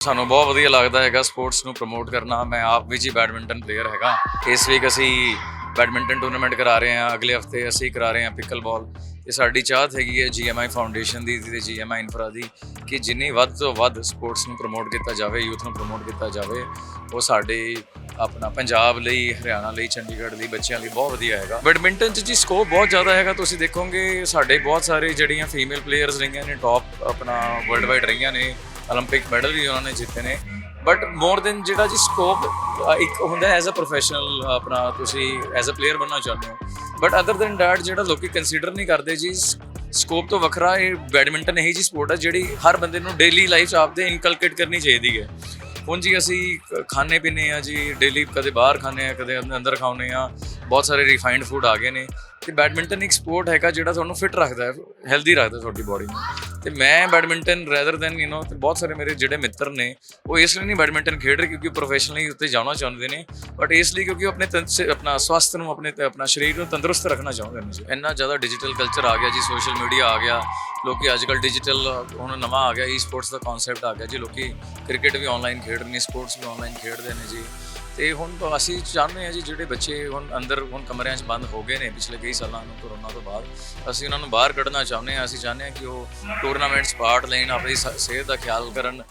ਸਾਨੂੰ ਬਹੁਤ ਵਧੀਆ ਲੱਗਦਾ ਹੈਗਾ ਸਪੋਰਟਸ ਨੂੰ ਪ੍ਰਮੋਟ ਕਰਨਾ। ਮੈਂ ਆਪ ਵੀ ਜੀ ਬੈਡਮਿੰਟਨ ਪਲੇਅਰ ਹੈਗਾ। ਇਸ ਵੀਕ ਅਸੀਂ ਬੈਡਮਿੰਟਨ ਟੂਰਨਾਮੈਂਟ ਕਰਾ ਰਹੇ ਹਾਂ। ਅਗਲੇ ਹਫ਼ਤੇ ਅਸੀਂ ਕਰਾ ਰਹੇ ਹਾਂ ਪਿਕਲ ਬਾਲ ਇਹ ਸਾਡੀ ਚਾਹਤ ਹੈਗੀ ਹੈ ਜੀਐਮਆਈ ਫਾਊਂਡੇਸ਼ਨ ਦੀ ਤੇ ਜੀਐਮਆਈ ਇਨਫਰਾ ਦੀ, ਕਿ ਜਿੰਨੀ ਵੱਧ ਤੋਂ ਵੱਧ ਸਪੋਰਟਸ ਨੂੰ ਪ੍ਰਮੋਟ ਕੀਤਾ ਜਾਵੇ ਯੂਥ ਨੂੰ ਪ੍ਰਮੋਟ ਕੀਤਾ ਜਾਵੇ। ਉਹ ਸਾਡੇ ਆਪਣਾ ਪੰਜਾਬ ਲਈ, ਹਰਿਆਣਾ ਲਈ, ਚੰਡੀਗੜ੍ਹ ਲਈ, ਬੱਚਿਆਂ ਲਈ ਬਹੁਤ ਵਧੀਆ ਹੈਗਾ। ਬੈਡਮਿੰਟਨ 'ਚ ਜੀ ਸਕੋਪ ਬਹੁਤ ਜ਼ਿਆਦਾ ਹੈਗਾ। ਤੁਸੀਂ ਦੇਖੋਗੇ ਸਾਡੇ ਬਹੁਤ ਸਾਰੇ ਜਿਹੜੀਆਂ ਫੀਮੇਲ ਪਲੇਅਰਸ ਰਹੀਆਂ ਨੇ ਟੌਪ ਆਪਣਾ ਵਰਲਡ ਵਾਈਡ ਰਹੀਆਂ ਨੇ। 올림픽 ਮੈਡਲ ਵੀ ਉਹਨਾਂ ਨੇ ਜਿੱਤੇ ਨੇ ਬਟ ਮੋਰ ਦੈਨ ਜਿਹੜਾ ਜੀ ਸਕੋਪ ਇੱਕ ਹੁੰਦਾ ਐਜ਼ ਅ ਪ੍ਰੋਫੈਸ਼ਨਲ ਆਪਣਾ ਤੁਸੀਂ ਐਜ਼ ਅ ਪਲੇਅਰ ਬਣਨਾ ਚਾਹੁੰਦੇ ਹੋ ਬਟ ਅਦਰ ਦੈਨ ਦੈਟ ਜਿਹੜਾ ਲੋਕੀ ਕੰਸੀਡਰ ਨਹੀਂ ਕਰਦੇ ਜੀ ਸਕੋਪ ਤੋਂ ਵੱਖਰਾ ਇਹ ਬੈਡਮਿੰਟਨ ਇਹੀ ਜੀ ਸਪੋਰਟ ਹੈ ਜਿਹੜੀ ਹਰ ਬੰਦੇ ਨੂੰ ਡੇਲੀ ਲਾਈਫ 'ਚ ਆਪਦੇ ਇਨਕਲਕੇਟ ਕਰਨੀ ਚਾਹੀਦੀ ਹੈ ਹੁਣ ਜੀ ਅਸੀਂ ਕ- ਖਾਣੇ ਪੀਣੇ ਆ ਜੀ ਡੇਲੀ ਕਦੇ ਬਾਹਰ ਖਾਣੇ ਆ ਕਦੇ ਅੰਦ- ਅੰਦਰ ਖਾਣੇ ਆ ਬਹੁਤ ਸਾਰੇ ਰਿਫਾਈਨਡ ਫੂਡ ਆ ਗਏ ਨੇ ਤੇ ਬੈਡਮਿੰਟਨ ਇੱਕ ਸਪੋਰਟ ਹੈਗਾ ਜਿਹੜਾ ਤੁਹਾਨੂੰ ਫਿਟ ਰੱਖਦਾ ਹੈ ਹੈਲਦੀ ਰੱਖਦਾ ਤੁਹਾਡੀ ਬਾਡੀ ਨੂੰ ਤੇ ਮੈਂ badminton rather than you know ਤੇ ਬਹੁਤ ਸਾਰੇ ਮੇਰੇ ਜਿਹੜੇ ਮਿੱਤਰ ਨੇ, ਉਹ ਇਸ ਲਈ ਨਹੀਂ ਬੈਡਮਿੰਟਨ ਖੇਡ ਰਹੇ ਕਿਉਂਕਿ ਪ੍ਰੋਫੈਸ਼ਨਲੀ ਉੱਤੇ ਜਾਣਾ ਚਾਹੁੰਦੇ ਨੇ ਬਟ ਇਸ ਲਈ ਕਿਉਂਕਿ ਉਹ ਆਪਣੇ ਤਨ- ਆਪਣਾ ਸਵਾਸਥ ਨੂੰ, ਆਪਣੇ ਤੇ ਆਪਣਾ ਸਰੀਰ ਨੂੰ ਤੰਦਰੁਸਤ ਰੱਖਣਾ ਚਾਹੁੰਦੇ ਨੇ ਜੀ। ਇੰਨਾ ਜ਼ਿਆਦਾ ਡਿਜੀਟਲ ਕਲਚਰ ਆ ਗਿਆ ਜੀ ਸੋਸ਼ਲ ਮੀਡੀਆ ਆ ਗਿਆ, ਲੋਕੀ ਅੱਜ ਕੱਲ ਡਿਜੀਟਲ ਹੁਣ ਨਵਾਂ ਆ ਗਿਆ ਈ ਸਪੋਰਟਸ ਦਾ ਕਨਸੈਪਟ ਆ ਗਿਆ ਜੀ, ਲੋਕੀ ਕ੍ਰਿਕਟ ਵੀ ਆਨਲਾਈਨ ਖੇਡ ਰਹੇ ਨੇ ਸਪੋਰਟਸ ਵੀ ਆਨਲਾਈਨ ਖੇਡਦੇ ਨੇ ਜੀ। ਤੇ ਹੁਣ ਅਸੀਂ ਚਾਹੁੰਦੇ ਹਾਂ ਜੀ ਜਿਹੜੇ ਬੱਚੇ ਹੁਣ ਅੰਦਰ ਹੁਣ ਕਮਰਿਆਂ 'ਚ ਬੰਦ ਹੋ ਗਏ ਨੇ ਪਿਛਲੇ ਕਈ ਸਾਲਾਂ ਨੂੰ ਕਰੋਨਾ ਤੋਂ ਬਾਅਦ, ਅਸੀਂ ਉਹਨਾਂ ਨੂੰ ਬਾਹਰ ਕੱਢਣਾ ਚਾਹੁੰਦੇ ਹਾਂ, ਅਸੀਂ ਚਾਹੁੰਦੇ ਹਾਂ ਕਿ ਉਹ ਟੂਰਨਾਮੈਂਟਸ ਪਾਰਟ ਲੈਣ, ਆਪਣੀ ਸ- ਸਿਹਤ ਦਾ ਖਿਆਲ ਕਰਨ